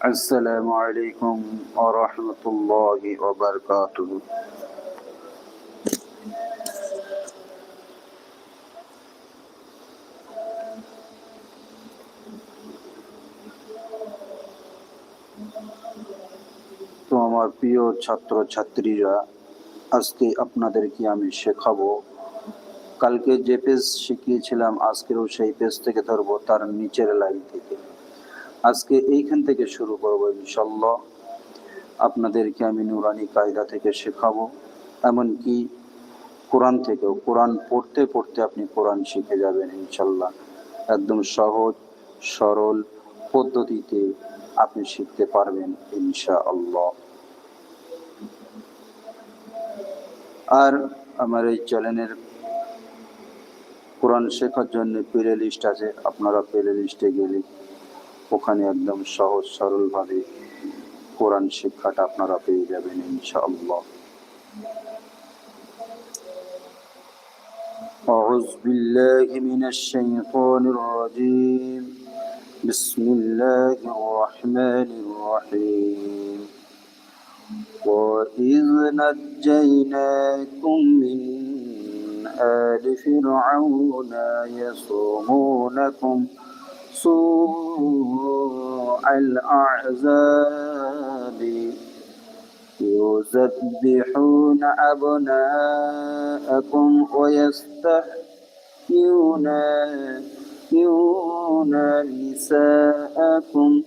السلام عليكم ورحمة الله وبركاته তো আমার প্রিয় ছাত্র ছাত্রীরা আজকে আপনাদেরকে আমি শেখাবো কালকে যে পেজ শিখিয়েছিলাম আজকেও সেই পেজ থেকে ধরবো তার নিচের লাইন থেকে। আজকে এইখান থেকে শুরু করব ইনশাল্লাহ আপনাদেরকে আমি নুরানি কায়দা থেকে শেখাবো, এমনকি কোরআন থেকেও। কোরআন পড়তে পড়তে আপনি কোরআন শিখে যাবেন ইনশাল্লাহ একদম সহজ, সরল পদ্ধতিতে আপনি শিখতে পারবেন ইনশা আল্লাহ আর আমার এই চ্যানেলের কোরআন শেখার জন্য প্লে লিস্ট আছে আপনারা প্লে লিস্টে গেলে ওখানে একদম সহজ সরলভাবে কোরআন শিক্ষাটা আপনারা পেয়ে যাবেন ইনশাআল্লাহ أعوذ بالله من الشيطان الرجيم بسم الله الرحمن الرحيم وإذ نجيناكم من آل فرعون يصومونكم سوء الأعذاب. يذبحون أبناءكم ويستحيون يون نساءكم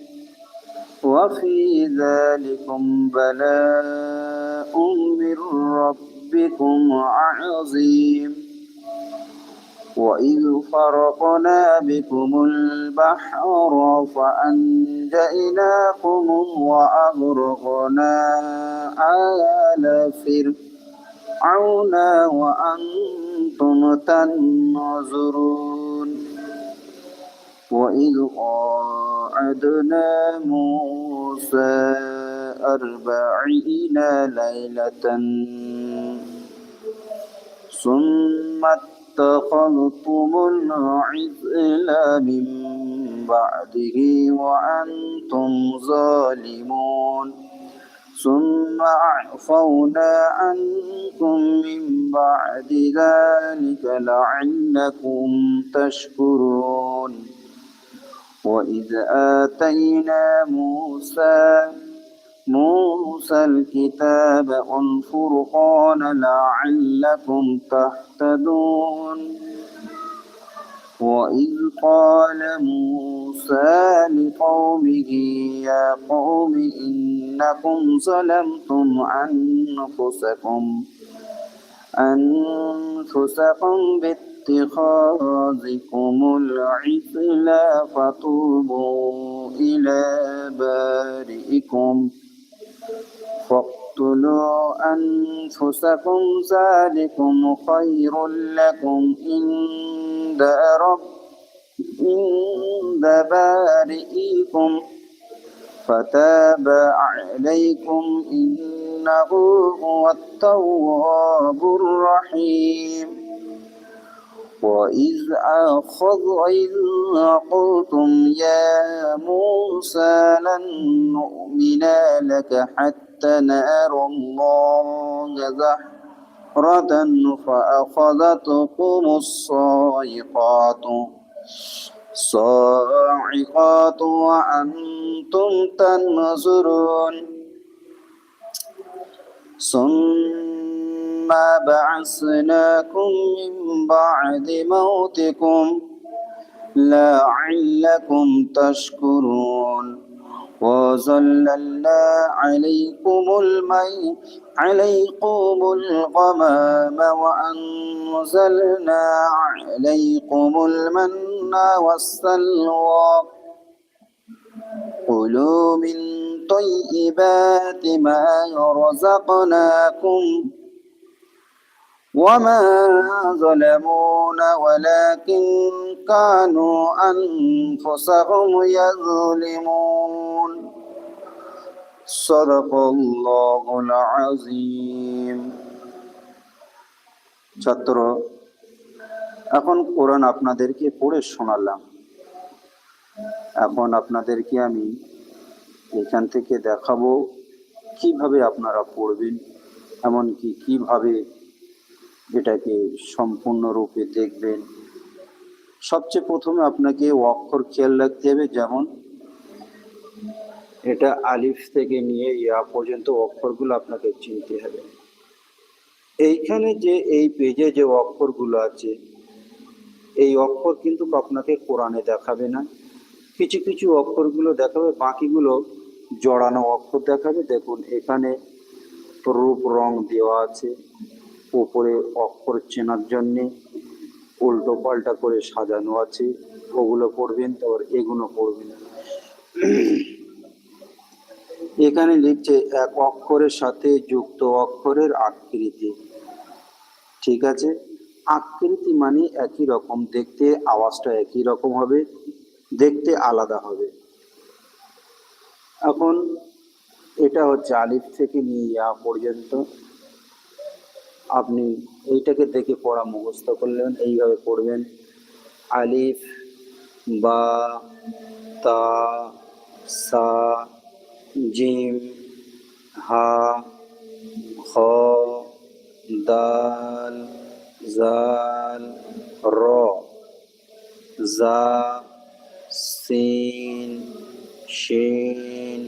وفي ذلكم بلاء من ربكم عظيم. وإذ فرقنا بكم البحر فأنجيناكم وأغرقنا آل فرعون وأنتم تنظرون. وإذ قاعدنا موسى أربعين ليلة. ثم اتخذتم العزل من بعده وأنتم ظالمون. ثم عفونا عنكم من بعد ذلك لعلكم تشكرون. وإذ آتينا موسى موسى الكتاب والفرقان لعلكم تهتدون. وإذ قال موسى لقومه يا قوم إنكم ظلمتم أنفسكم أنفسكم باتخاذكم العجل فتوبوا إلى بارئكم. فاقتلوا أنفسكم ذلكم خير لكم عند رب عند بارئكم. فتاب عليكم إنه هو التواب الرحيم. وإذ أخذ إذ قلتم يا موسى لن نؤمن لك حتى نرى الله زهرة فأخذتكم الصاعقات. صاعقات وأنتم تنظرون. ثم بعثناكم من بعد موتكم. لعلكم تشكرون. وظللنا عليكم المي عليكم الغمام وأنزلنا عليكم المن والسلوى كلوا من طيبات ما رزقناكم وما ظلمونا ولكن كانوا أنفسهم يظلمون صدق الله العظيم ছাত্র এখন কোরআন আপনাদেরকে পড়ে শোনালাম এখন আপনাদেরকে আমি এখান থেকে দেখাবো কিভাবে আপনারা পড়বেন এমনকি কিভাবে এটাকে সম্পূর্ণরূপে দেখবেন। সবচেয়ে প্রথমে আপনাকে অক্ষর খেয়াল রাখতে হবে, যেমন এটা আলিফ থেকে নিয়ে ইয়া পর্যন্ত অক্ষরগুলো আপনাকে চিনতে হবে। এইখানে যে এই পেজে যে অক্ষরগুলো আছে, এই অক্ষর কিন্তু আপনাকে কোরআনে দেখাবে না। কিছু কিছু অক্ষরগুলো দেখাবে, বাকিগুলো জড়ানো অক্ষর দেখাবে। দেখুন, এখানে রূপ, রং দেওয়া আছে। উপরে অক্ষর চেনার জন্যে উল্টো পাল্টা করে সাজানো আছে। ওগুলো পড়বেন, তারপর এগুলো পড়বেন। এখানে লিখছে, এক অক্ষরের সাথে যুক্ত অক্ষরের আকৃতি। ঠিক আছে? আকৃতি মানে একই রকম। দেখতে আওয়াজটা একই রকম হবে, দেখতে আলাদা হবে। এখন এটা হচ্ছে আলিফ থেকে নিয়ে ইয়া পর্যন্ত। আপনি এইটাকে দেখে পড়া মুখস্ত করলেন, এইভাবে পড়বেন। আলিফ, বা, তা, সা, জিম, হা খ দাল, জাল, র, জা, সিন, শিন,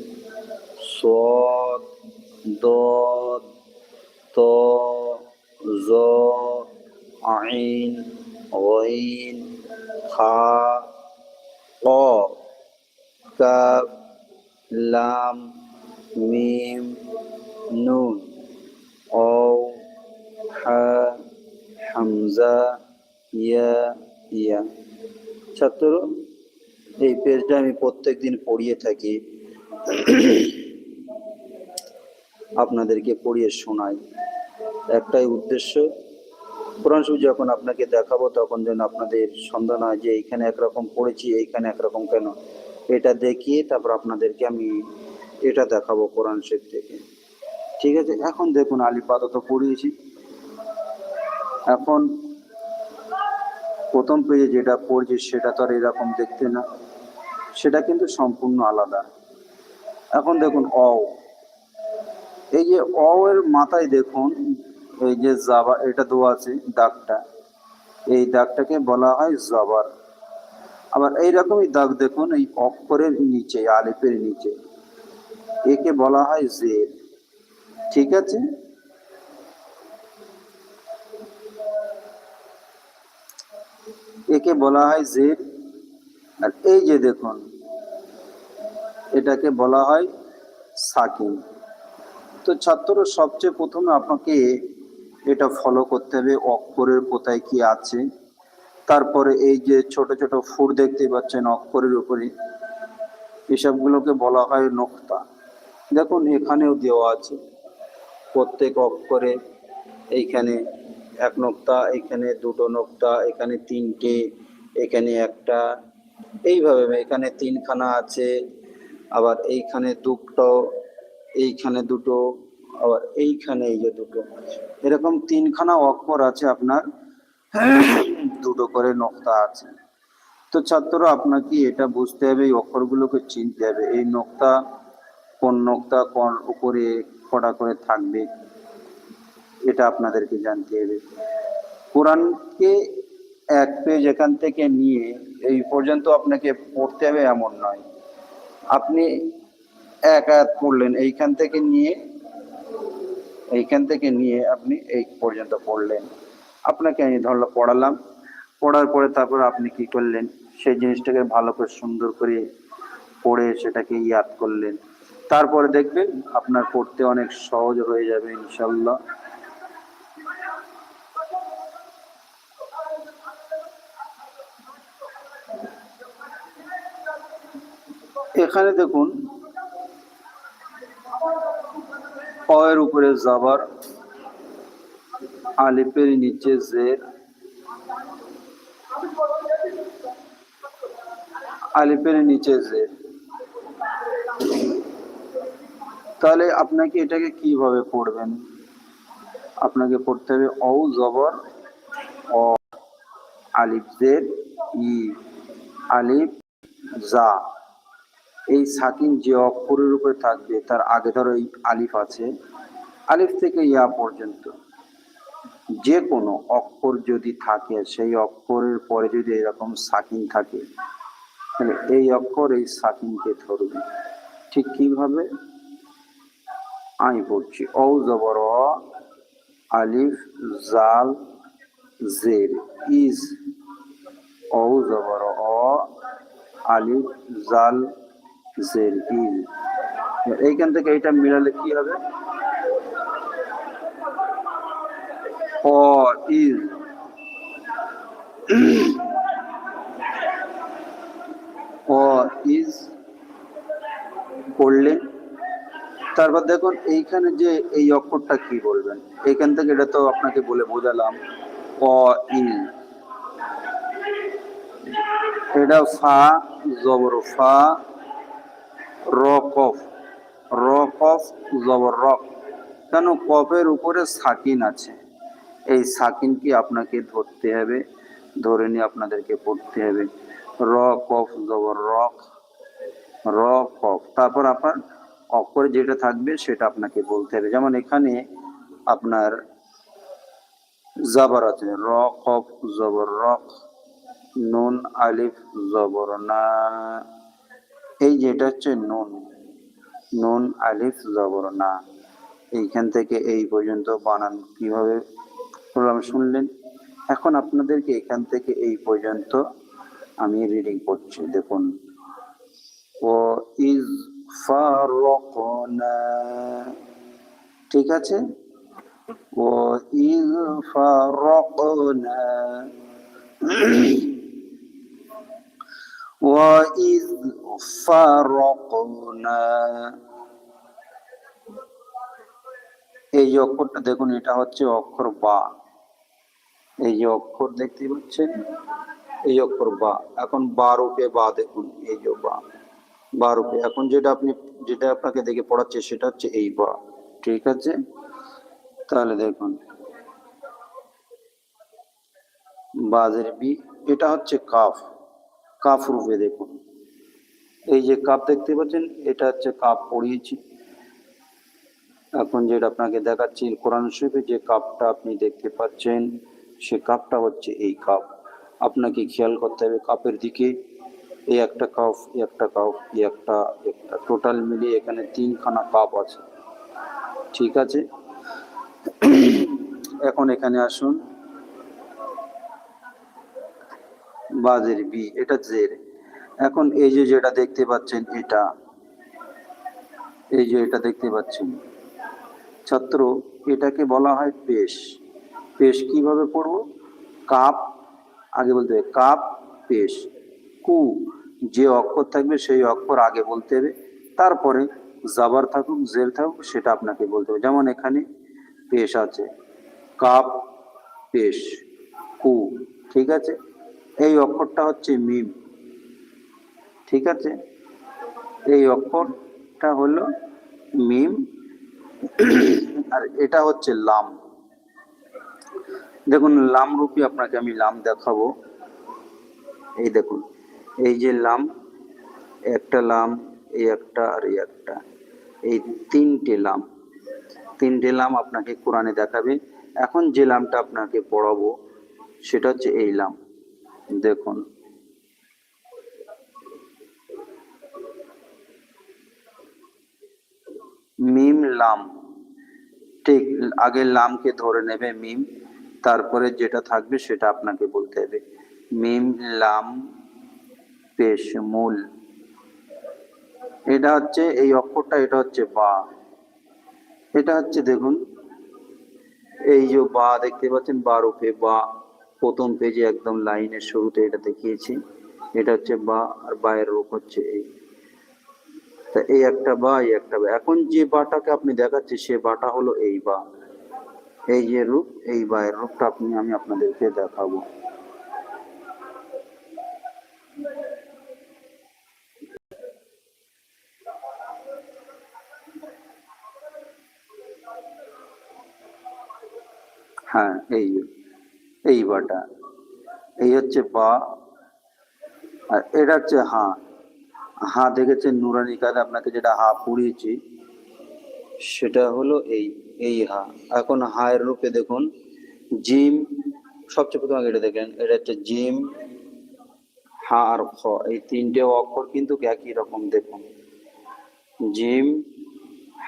সদ দ ত ظاء عين غين خاء قاف كاف لام ميم نون أو حاء হামজা ইয়া ইয়া ছাত্র এই পেজটা আমি প্রত্যেকদিন পড়িয়ে থাকি আপনাদেরকে পড়িয়ে শোনাই একটাই উদ্দেশ্য। কোরআন শরীফ যখন আপনাকে দেখাবো, তখন যেন আপনাদের সন্ধান হয় যে এইখানে একরকম পড়েছি, এইখানে একরকম কেন? এটা দেখিয়ে তারপর আপনাদেরকে আমি এটা দেখাবো কোরআন শরীফ থেকে। ঠিক আছে? এখন দেখুন আলিপাত তো পড়িয়েছি। এখন প্রথম পেজে যেটা পড়ছে, সেটা তো আর এরকম দেখতে না। সেটা কিন্তু সম্পূর্ণ আলাদা। এখন দেখুন, অ। এই যে অ এর মাথায় দেখুন এই যে জাবা, এটা দেওয়া আছে, দাগটা। এই দাগটাকে বলা হয় জাবার। আবার এইরকমই দাগ দেখুন, এই অক্ষরের নিচে, আলিফের নিচে। একে বলা হয় জের। ঠিক আছে? একে বলা হয় জের। আর এই যে দেখুন, এটাকে বলা হয় সাকিন। তো ছাত্র সবচেয়ে প্রথমে আপনাকে এটা ফলো করতে হবে, অক্ষরের কোথায় কি আছে। তারপরে এই যে ছোট ছোট ফুট দেখতে পাচ্ছেন অক্ষরের উপরে, এসবগুলোকে বলা হয় নোক্তা। দেখুন, এখানেও দেওয়া আছে, প্রত্যেক অক্ষরে এইখানে এক নোক্তা, এখানে দুটো নোক্তা, এখানে তিনটে, এখানে একটা। এইভাবে এখানে তিনখানা আছে, আবার এইখানে দুটো এইখানে দুটো আবার এইখানে এই যে দুটো। এরকম তিনখানা অক্ষর আছে আপনার। দুটো করে নোক্তা আছে। তো ছাত্র আপনাকে এটা বুঝতে হবে, এই অক্ষরগুলোকে চিনতে হবে। এই নোক্তা, কোন নোক্তা, কোন উপরে কটা করে থাকবে, এটা আপনাদেরকে জানতে হবে। কোরআনকে এক পেজ এখান থেকে নিয়ে, এই পর্যন্ত আপনাকে পড়তে হবে এমন নয়। আপনি এক আয়াত পড়লেন, এইখান থেকে নিয়ে এইখান থেকে নিয়ে আপনি এই পর্যন্ত পড়লেন। আপনাকে আমি ধরলো পড়ালাম। পড়ার পরে তারপর আপনি কি করলেন? সেই জিনিসটাকে ভালো করে সুন্দর করে পড়ে সেটাকে ইয়াদ করলেন। তারপরে দেখবেন আপনার পড়তে অনেক সহজ হয়ে যাবে ইনশাল্লাহ এখানে দেখুন অয়ের উপরে জাবার আলিফের নিচে জের আলিফের নিচে জের তাহলে আপনাকে এটাকে কীভাবে পড়বেন? আপনাকে পড়তে হবে অ জবর, অ আলিফ জের ই আলিফ জা। এই সাকিন যে অক্ষরের উপরে থাকবে, তার আগে ধরো এই আলিফ আছে। আলিফ থেকে ইয়া পর্যন্ত। যে কোনো অক্ষর যদি থাকে, সেই অক্ষরের পরে যদি এরকম সাকিন থাকে, তাহলে এই অক্ষর এই সাকিনকে ধরবে। ঠিক কীভাবে? আমি পড়ছি ও জবর আলিফ, জাল, জের। ইজ ও জবর আলিফ, জাল এইখান থেকে এটা মিলালে কি হবে? ইজ করলেন তারপর দেখুন, এইখানে যে এই অক্ষরটা কি বলবেন? এইখান থেকে এটা তো আপনাকে বলে বোঝালাম। অ ইল এটা ফা, জবর ফা। র কফ র কফ জবর রক। কেন কফের উপরে সাকিন আছে? এই সাকিন কি আপনাকে ধরতে হবে? ধরে নিয়ে আপনাদেরকে পড়তে হবে। র কফ জবর রক র কফ তারপর আপনার অক্ষরে যেটা থাকবে সেটা আপনাকে বলতে হবে। যেমন এখানে আপনার জাবার আছে। র কফ জবর রক, নুন, আলিফ জবর না। এই যেটা হচ্ছে নুন নুন আলিফ জবর না। এইখান থেকে এই পর্যন্ত বানান কীভাবে প্রোগ্রাম শুনলেন? এখন আপনাদেরকে এখান থেকে এই পর্যন্ত আমি রিডিং করছি, দেখুন। ও ইজ ঠিক আছে? ও ইজ ফারকনা। وإذ فرقنا এই যে অক্ষরটা দেখুন এটা হচ্ছে অক্ষর বা এই যে অক্ষর দেখতে পাচ্ছেন এই অক্ষর বা এখন বা রূপে বা দেখুন এই যে বা বা রূপে এখন যেটা আপনি যেটা আপনাকে দেখে পড়াচ্ছে সেটা হচ্ছে এই বা ঠিক আছে তাহলে দেখুন বাজের বি এটা হচ্ছে কাফ কাফ রূপে দেখুন। এই যে কাপ দেখতে পাচ্ছেন, এটা হচ্ছে কাপ পড়িয়েছি এখন যেটা আপনাকে দেখাচ্ছি, কোরআন শরীফে যে কাপটা আপনি দেখতে পাচ্ছেন, সে কাপটা হচ্ছে এই কাপ। আপনাকে খেয়াল করতে হবে কাপের দিকে, এই একটা কাপ একটা কাপ একটা একটা। টোটাল মিলিয়ে এখানে তিনখানা কাপ আছে। ঠিক আছে? এখন এখানে আসুন। বাজের বি, এটা জের এখন এই যে যেটা দেখতে পাচ্ছেন, এটা। এই যে এটা দেখতে পাচ্ছেন। ছাত্র, এটাকে বলা হয় পেশ। পেশ কীভাবে পড়ব? কাপ, আগে বলতে হবে, কাপ, পেশ। কু, যে অক্ষর থাকবে সেই অক্ষর আগে বলতে হবে। তারপরে জাবার থাকুক, জের থাকুক, সেটা আপনাকে বলতে হবে। যেমন এখানে পেশ আছে। কাপ, পেশ, কু, ঠিক আছে? এই অক্ষরটা হচ্ছে মিম। ঠিক আছে? এই অক্ষরটা হলো মিম আর এটা হচ্ছে লাম। দেখুন, লাম রূপী আপনাকে আমি লাম দেখাবো। এই দেখুন, এই যে লাম, একটা লাম, এই একটা আর এই একটা। এই তিনটে লাম। তিনটে লাম আপনাকে কোরআনে দেখাবে। এখন যে লামটা আপনাকে পড়াবো, সেটা হচ্ছে এই লাম। দেখুন। মিম লাম। ঠিক আগে লামকে ধরে নেবে মিম, তারপরে যেটা থাকবে সেটা আপনাকে বলতে হবে। মিম লাম পেশ মূল এটা হচ্ছে, এই অক্ষরটা, এটা হচ্ছে বা। এটা হচ্ছে, দেখুন, এই যে বা দেখতে পাচ্ছেন, বা রূপে বা। প্রথম পেজে একদম লাইনের শুরুতে এটা দেখিয়েছি। এটা হচ্ছে বা আর বায়ের রূপ হচ্ছে এই তা এই একটা বা এই একটা বা। এখন যে বাটাকে আপনি দেখাচ্ছি, সে বাটা হলো এই বা। এই যে রূপ, এই বায়ের রূপটা আপনি, আমি আপনাদেরকে দেখাবো। হ্যাঁ এই এই বাটা। এই হচ্ছে বা। আর এটা হচ্ছে হা। হা দেখেছেন নুরানি কাজ আপনাকে যেটা হা পড়িয়েছি, সেটা হলো এই এই হা। এখন হা এর রূপে দেখুন, জিম, সবচেয়ে প্রথম আগে এটা দেখেন এটা হচ্ছে জিম, হা আর খ। এই তিনটে অক্ষর কিন্তু একই রকম দেখুন। জিম,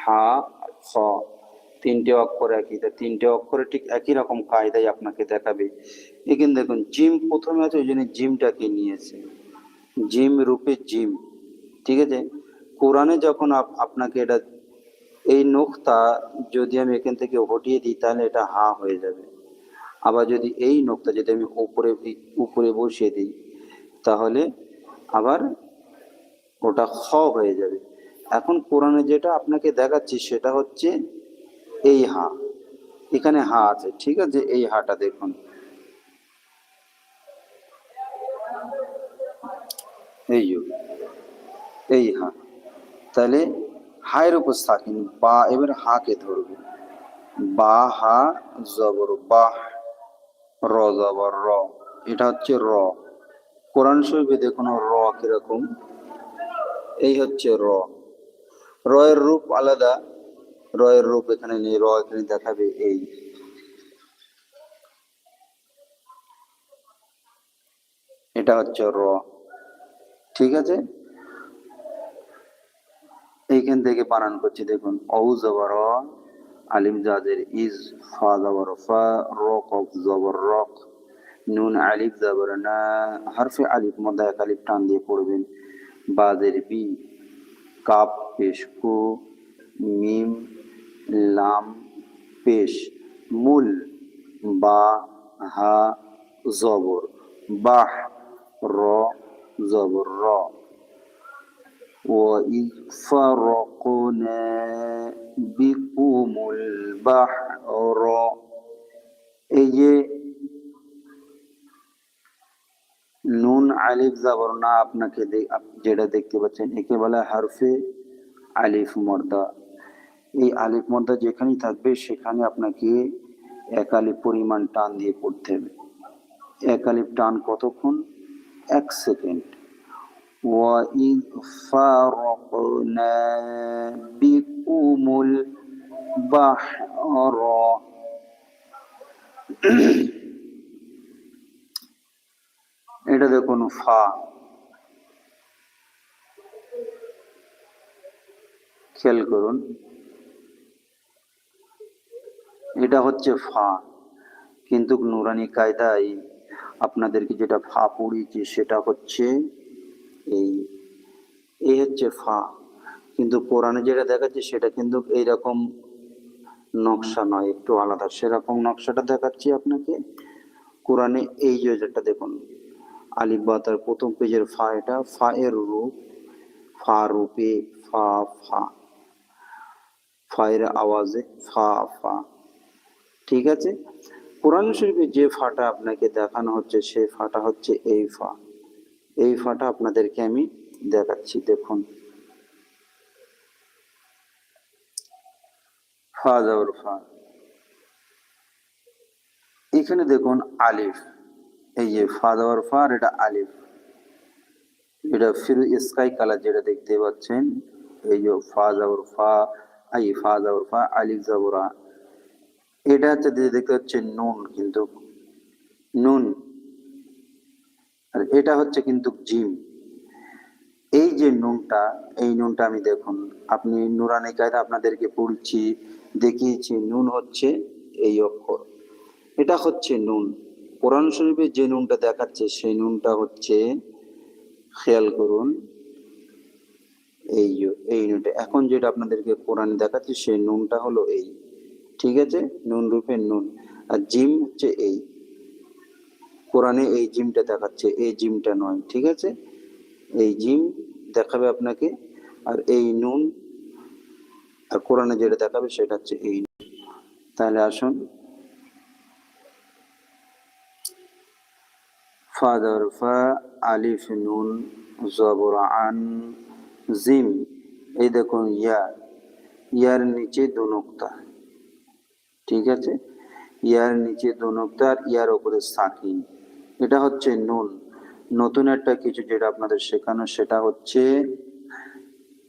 হা খ। তিনটে অক্ষর একই। তা তিনটে অক্ষরে ঠিক একই রকম কায়দায় আপনাকে দেখাবে। এখানে দেখুন, জিম প্রথমে আছে, ওই জন্য জিমটাকে নিয়েছে। জিম রূপে জিম, ঠিক আছে? কোরআনে যখন আপ- আপনাকে এটা, এই নোখতা যদি আমি এখান থেকে হটিয়ে দিই, তাহলে এটা হা হয়ে যাবে। আবার যদি এই নোকতা যদি আমি উপরে উপরে বসিয়ে দিই, তাহলে আবার ওটা খ হয়ে যাবে। এখন কোরআনে যেটা আপনাকে দেখাচ্ছি, সেটা হচ্ছে এই হা। এখানে হা আছে, ঠিক আছে? এই হাটা দেখুন। এই এই হা। তাহলে হায়ের উপর সাকিন, বা এবার হাকে ধরবে। বা হা জবর বাহ র জবর, র। এটা হচ্ছে র। কোরআন শরীফে দেখুন র কীরকম। এই হচ্ছে র। র এর রূপ আলাদা র এর রূপ এখানে নেই, র এখানে দেখাবে এই। এটা হচ্ছে র। ঠিক আছে? এইখান থেকে বানান করছি, দেখুন, অউ জবর আলিম জাজের ইজ, ফা জবর ফা র কফ জবর রক, নুন, আলিফ জবর না, হারফে আলিফ মধ্যে এক আলিফ টান দিয়ে পড়বেন। বাজের বি, কাপ পেশ কু মিম লাম পেশ মূল বা হা জবর বাহ র জবর র وإذ فرقنا بكم البحر এই যে নুন আলিফ জাবর না আপনাকে দে- আপ- যেটা দেখতে পাচ্ছেন একে বলা হয় হারফে আলিফ মর্দা এই আলিফ মর্দা যেখানেই থাকবে সেখানে আপনাকে এক আলিফ পরিমাণ টান দিয়ে পড়তে হবে এক আলিফ টান কতক্ষণ এক সেকেন্ড وإذ فرقنا بكم البحر এটা দেখুন ফা খেয়াল করুন এটা হচ্ছে ফা। কিন্তু নুরানি কায়দায় আপনাদেরকে যেটা ফা পড়িয়েছি সেটা হচ্ছে এই এই হচ্ছে ফা। কিন্তু কোরআনে যেটা দেখাচ্ছে সেটা কিন্তু এইরকম নকশা নয়, একটু আলাদা। সেরকম নকশাটা দেখাচ্ছি আপনাকে। কোরআনে এই যেটা দেখুন বা প্রথম পেজের ফা এটা, ফা এর রূপ, ফা রূপে, ফা ফা। ফা এর আওয়াজে, ফা ফা। ঠিক আছে? কোরআন শরীফে যে ফাটা আপনাকে দেখানো হচ্ছে, সেই ফাটা হচ্ছে এই ফা। এই ফাটা আপনাদেরকে আমি দেখাচ্ছি, দেখুন। এখানে দেখুন আলিফ। এই যে ফা যাওয়ার ফা আর এটা আলিফ। এটা ফিরু স্কাই কালার যেটা দেখতে পাচ্ছেন, এই যে ফা ফা আই ফা ফা, আলিফ যাবরা এটা হচ্ছে দেখতে হচ্ছে নুন, কিন্তু নুন, আর এটা হচ্ছে কিন্তু জিম। এই যে নুনটা, এই নুনটা আমি দেখুন, আপনি নুরানি কায়দা আপনাদেরকে পড়ছি দেখিয়েছি, নুন হচ্ছে এই অক্ষর। এটা হচ্ছে নুন। কোরআন শরীফে যে নুনটা দেখাচ্ছে, সেই নুনটা হচ্ছে, খেয়াল করুন, এই এই নুনটা। এখন যেটা আপনাদেরকে কোরআন দেখাচ্ছে, সেই নুনটা হলো এই। ঠিক আছে? নুন রূপে নুন। আর জিম হচ্ছে এই। কোরআনে এই জিমটা দেখাচ্ছে, এই জিমটা নয়, ঠিক আছে? এই জিম দেখাবে আপনাকে। আর এই নুন, আর কোরআনে যেটা দেখাবে সেটা হচ্ছে এই। তাহলে আসুন। ফাদার ফা, আলিফ, নুন জবর আন জিম। এই দেখুন, ইয়া। ইয়ার নিচে দু নোক্তা। ঠিক আছে? ইয়ার নিচে দু নোক্তা ইয়ার উপরে সাকিন। এটা হচ্ছে নুন নতুন একটা কিছু যেটা আপনাদের শেখানো, সেটা হচ্ছে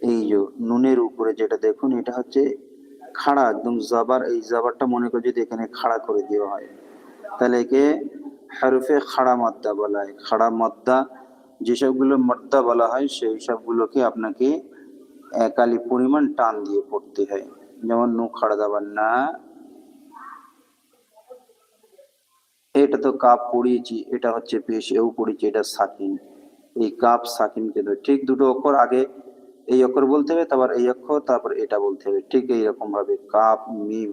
এই যে নুনের উপরে যেটা দেখুন, এটা হচ্ছে খাড়া, একদম জাবার। এই জাবারটা মনে করে যদি এখানে খাড়া করে দেওয়া হয়, তাহলে একে হারুফে খাড়া মাদ্দা বলা হয়। খাড়া মাদ্দা, যেসবগুলো মাদ্দা বলা হয়, সেই সবগুলোকে আপনাকে একালি পরিমাণ টান দিয়ে পড়তে হয়। যেমন নু খাড়া দাবার না এটা তো কাপ পড়িয়েছি এটা হচ্ছে পেশ এও পড়িয়েছি এটা সাকিন। এই কাপ সাকিনকে ধরে, ঠিক দুটো অক্ষর আগে এই অক্ষর বলতে হবে, তারপর এই অক্ষর, তারপর এটা বলতে হবে। ঠিক এইরকম ভাবে কাপ, মিম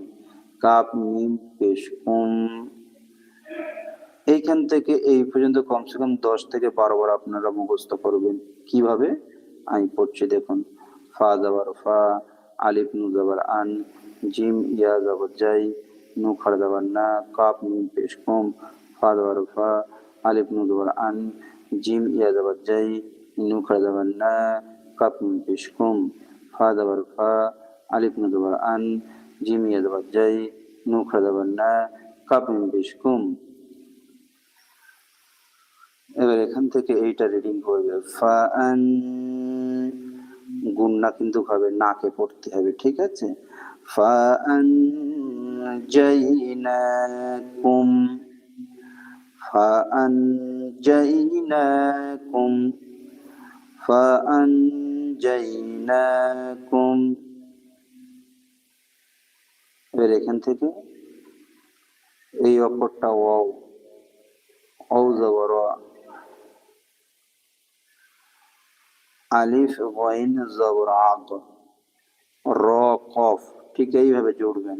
কাপ, মিম পেশ উম। এইখান থেকে এই পর্যন্ত কমসে কম দশ থেকে বারো বার আপনারা মুখস্থ করবেন। কীভাবে? আমি পড়ছি, দেখুন। ফা জাবার ফা, আলিফ, নু জাবার আন, জিম, ইয়া জাবার যাই নু না ফা জাবার ফা আলিফ নু জাবার আন জিম ইয়া জাবার যাই নু খাড় জাবার না কাপ মিম পেশ কম ফা জাবার ফা আলিফ নু জাবার আন জিম ইয়া জাবার যাই নু খাড় জাবার না কাপ মিম পেশ কম এবার এখান থেকে এইটা রিডিং করবে। ফাআন গুন্না কিন্তু হবে, নাকে পড়তে হবে, ঠিক আছে? ফাআন জাইনাকুম ফাআন জাইনাকুম ফাআন জাইনাকুম এবার এখান থেকে এই অক্ষরটা ওয়াও অউ জবর অ। আলিফ ওয়াইন জবর আগ র কফ ঠিক এইভাবে জুড়বেন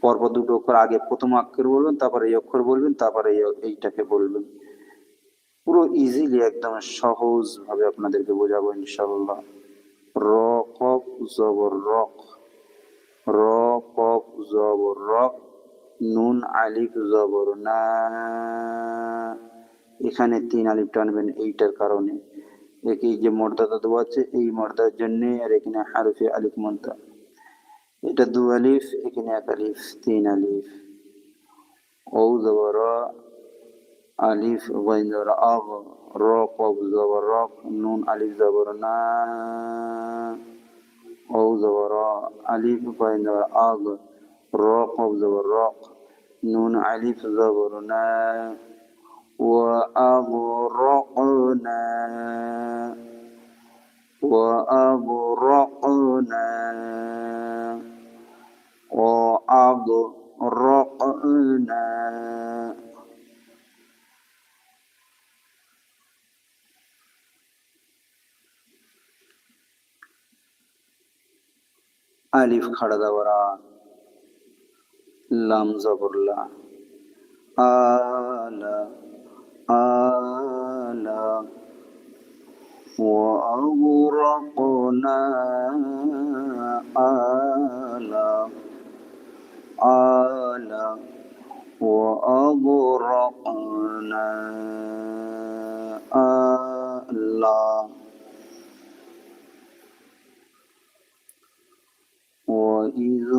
পরপর দুটো অক্ষর আগে প্রথম অক্ষর বলবেন, তারপর এই অক্ষর বলবেন, তারপরে এই- এইটাকে বলবেন। পুরো ইজিলি একদম সহজ ভাবে আপনাদেরকে বোঝাবো ইনশাল্লাহ র কফ জবর রক র কফ জবর রক নুন, আলিফ জবর না। এখানে তিন আলিফ টানবেন এইটার কারণে। একে যে মর্যাদা দেওয়া আছে, এই মর্যাদার জন্য আর এখানে হারফে আলিফ মর্দা এটা দু আলিফ এখানে এক আলিফ তিন আলিফ ও জবর আলিফ ওয়াইন জবর আগ র কব জবর রক নুন আলিফ জবর না ও জবর আলিফ ওয়াইন জবর আগ র কব জবর রক নুন আলিফ জবর না وأغرقنا وأغرقنا ألف خرد ورا لام زبر لا آلا آلا وأغرقنا. آلا آلا وأغرقنا آلا. وإذ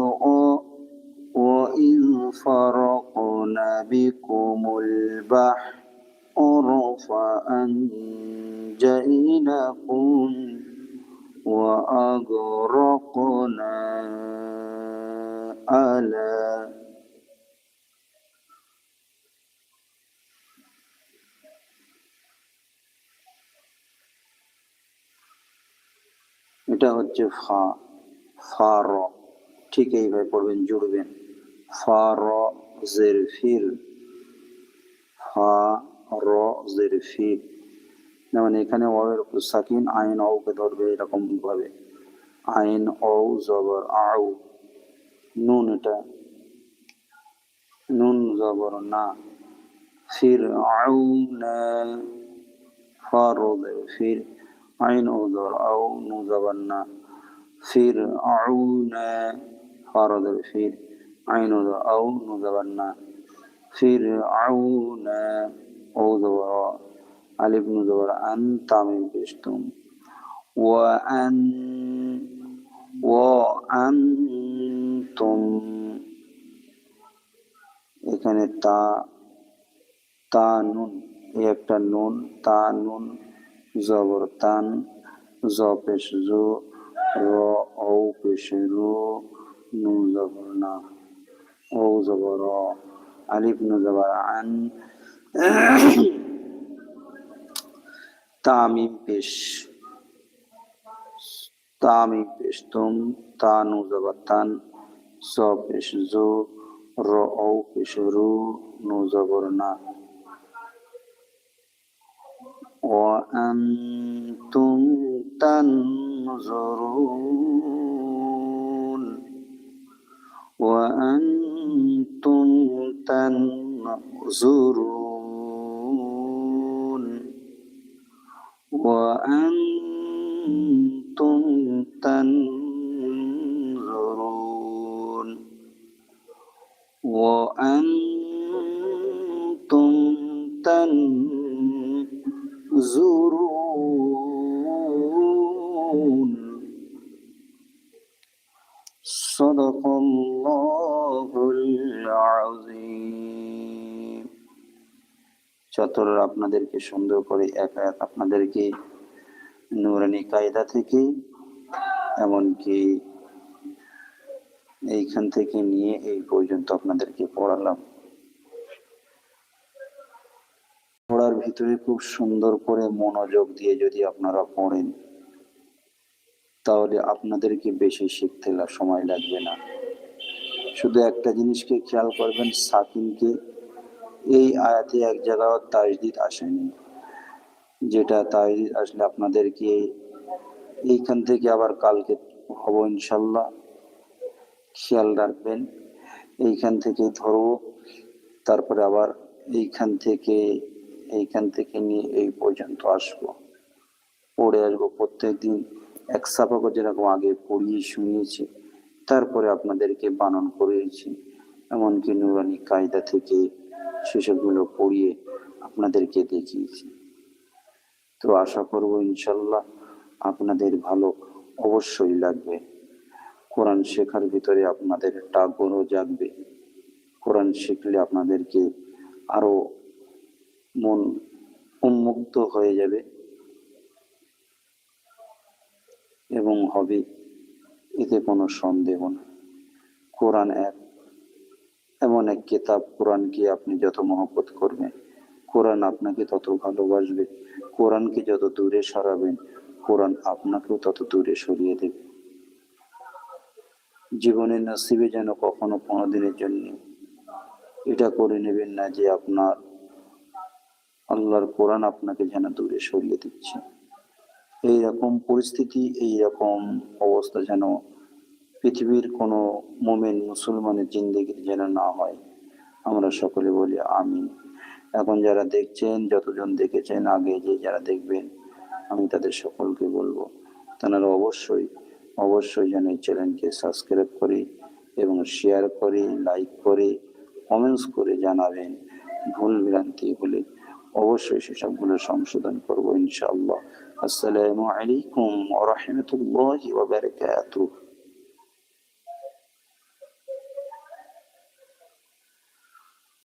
وإذ فرقنا بكم البحر فأنجيناكم وأغرقنا آلا এটা হচ্ছে ফা ফা র ঠিক এইভাবে পড়বেন জুড়বেন ফা র জের ফির ফা র জের ফির যেমন এখানে ওয়ের উপর সাকিন আইন অউকে ধরবে এরকম ভাবে আইন ও জবর আউ নুন এটা। নুন জবর না। ফির ফারো ফারদ, ফির আইন ও উদর আউ নু জবর না। ফির ফারো দেবে ফির আইন ও উদর আউ নু জবর না। ফির আউনা ও জবর আলিফ নু জবর আন তামিম পেশতুম ও আন ও আন তুম এখানে তা তা নুন, এই একটা নুন, তা নুন জবর তান, জ পেশ জো, র ও পেশ রো নু জবর না, ঔ জবর আলিফ নু জবর আন, তামিম পেশ তামিম পেশ তুম তানু জবর তান so pesh zo ro au pesh ru nu na wa antum tan zurun wa antum tan zurun wa antum tan. وأنتم تنظرون صدق الله العظيم চতুর আপনাদেরকে সুন্দর করে এক এক আপনাদেরকে নুরানি কায়দা থেকে এমনকি এইখান থেকে নিয়ে এই পর্যন্ত আপনাদেরকে পড়ালাম। পড়ার ভিতরে খুব সুন্দর করে মনোযোগ দিয়ে যদি আপনারা পড়েন, তাহলে আপনাদেরকে বেশি শিখতে সময় লাগবে না। শুধু একটা জিনিসকে খেয়াল করবেন, সাকিনকে এই আয়াতে এক জায়গাও তাজদিদ আসেনি, যেটা তাজদিদ আসলে আপনাদেরকে এইখান থেকে আবার কালকে হব ইনশাল্লাহ। খেয়াল রাখবেন। এইখান থেকে ধরবো তারপরে আবার এইখান থেকে এইখান থেকে নিয়ে এই পর্যন্ত আসব। পড়ে আসব প্রত্যেকদিন। এক সাপাকে যেরকম আগে পড়িয়ে শুনিয়েছি, তারপরে আপনাদেরকে বানন করিয়েছি। এমনকি নুরানি কায়দা থেকে সেসবগুলো পড়িয়ে আপনাদেরকে দেখিয়েছি। তো আশা করব ইনশাল্লাহ আপনাদের ভালো অবশ্যই লাগবে। কোরআন শেখার ভিতরে আপনাদের টাগরও জাগবে। কোরআন শিখলে আপনাদেরকে আরও মন উন্মুক্ত হয়ে যাবে এবং হবে, এতে কোনো সন্দেহ না। কোরআন এক, এমন এক কিতাব কোরআনকে আপনি যত মহব্বত করবেন, কোরআন আপনাকে তত ভালোবাসবে, কোরআনকে যত দূরে সরাবেন, কোরআন আপনাকেও তত দূরে সরিয়ে দেবে। জীবনের নসিবে যেন কখনো কোনোদিনের জন্য এটা করে নেবেন না যে আপনার আল্লাহর কোরআন আপনাকে যেন দূরে সরিয়ে দিচ্ছে। এই রকম পরিস্থিতি, এই রকম অবস্থা যেন পৃথিবীর কোনো মোমেন মুসলমানের জিন্দেগির যেন না হয়, আমরা সকলে বলি আমি এখন যারা দেখছেন, যতজন দেখেছেন, আগে যে যারা দেখবেন, আমি তাদের সকলকে বলব, তারা অবশ্যই অবশ্যই যেন এই চ্যানেলকে সাবস্ক্রাইব করে এবং শেয়ার করে লাইক করে কমেন্টস করে জানাবেন। ভুল ভ্রান্তি হলে অবশ্যই সেসবগুলো সংশোধন করব ইনশাআল্লাহ। আসসালামু আলাইকুম ওয়া রাহমাতুল্লাহি ওয়া বারাকাতুহু।